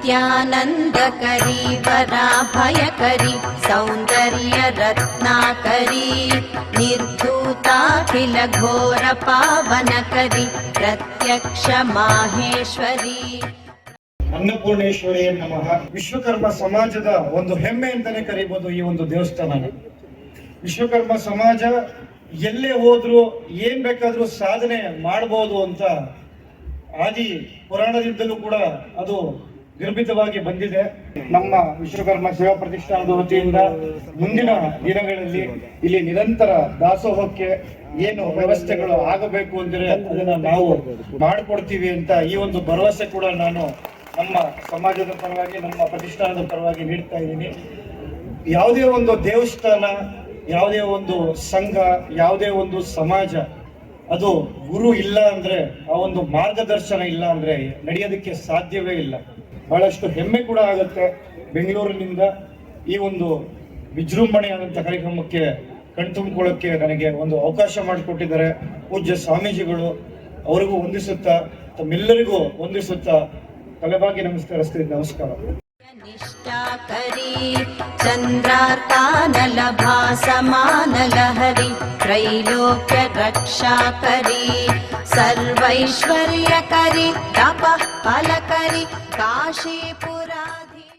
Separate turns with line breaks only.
नित्यानन्दकरी वराभयकरी सौन्दर्यरत्नाकरी निर्धूताखिल घोरपावनकरी प्रत्यक्ष माहेश्वरी
ಅನ್ನಪೂರ್ಣೇಶ್ವರಿ ನಮಃ ವಿಶ್ವಕರ್ಮ ಸಮಾಜದ ಒಂದು ಹೆಮ್ಮೆ ಅಂತಾನೆ ಕರಿಬಹುದು ಈ ಒಂದು ದೇವಸ್ಥಾನನ ವಿಶ್ವಕರ್ಮ ಸಮಾಜ ಎಲ್ಲೇ ಹೋದ್ರು ಏನ್ ಬೇಕಾದ್ರೂ ಸಾಧನೆ ಮಾಡಬಹುದು ಅಂತ ಆದಿ ಪುರಾಣದಿಂದಲೂ ಕೂಡ ಅದು ನಿರ್ಮಿತವಾಗಿ ಬಂದಿದೆ. ನಮ್ಮ ವಿಶ್ವಕರ್ಮ ಸೇವಾ ಪ್ರತಿಷ್ಠಾನದ ವತಿಯಿಂದ ಮುಂದಿನ ದಿನಗಳಲ್ಲಿ ಇಲ್ಲಿ ನಿರಂತರ ದಾಸೋಹಕ್ಕೆ ಏನು ವ್ಯವಸ್ಥೆಗಳು ಆಗಬೇಕು ಅಂದ್ರೆ ಅದನ್ನ ನಾವು ಮಾಡಿಕೊಡ್ತೀವಿ ಅಂತ ಈ ಒಂದು ಭರವಸೆ ಕೂಡ ನಾನು ನಮ್ಮ ಸಮಾಜದ ಪರವಾಗಿ, ನಮ್ಮ ಪ್ರತಿಷ್ಠಾನದ ಪರವಾಗಿ ನೀಡ್ತಾ ಇದ್ದೀನಿ. ಯಾವುದೇ ಒಂದು ದೇವಸ್ಥಾನ, ಯಾವುದೇ ಒಂದು ಸಂಘ, ಯಾವುದೇ ಒಂದು ಸಮಾಜ ಅದು ಗುರು ಇಲ್ಲ ಅಂದ್ರೆ, ಆ ಒಂದು ಮಾರ್ಗದರ್ಶನ ಇಲ್ಲ ಅಂದ್ರೆ ನಡೆಯೋದಕ್ಕೆ ಸಾಧ್ಯವೇ ಇಲ್ಲ. ಬಹಳಷ್ಟು ಹೆಮ್ಮೆ ಕೂಡ ಆಗುತ್ತೆ ಬೆಂಗಳೂರಿನಿಂದ. ಈ ಒಂದು ವಿಜೃಂಭಣೆಯಾದಂಥ ಕಾರ್ಯಕ್ರಮಕ್ಕೆ ಕಣ್ತುಂಬಿಕೊಳ್ಳೋಕ್ಕೆ ನನಗೆ ಒಂದು ಅವಕಾಶ ಮಾಡಿಕೊಟ್ಟಿದ್ದಾರೆ ಪೂಜ್ಯ ಸ್ವಾಮೀಜಿಗಳು. ಅವರಿಗೂ ವಂದಿಸುತ್ತಾ, ತಮ್ಮೆಲ್ಲರಿಗೂ ವಂದಿಸುತ್ತಾ ತಲೆಬಾಗಿ ನಮಸ್ಕರಿಸ್ತೀನಿ. ನಮಸ್ಕಾರ.
निष्ठाकरी चन्द्रार्कानलभासमानलहरि त्रैलोक्यरक्षाकरी सर्वैश्वर्यकरि तपः फलकरि काशीपुर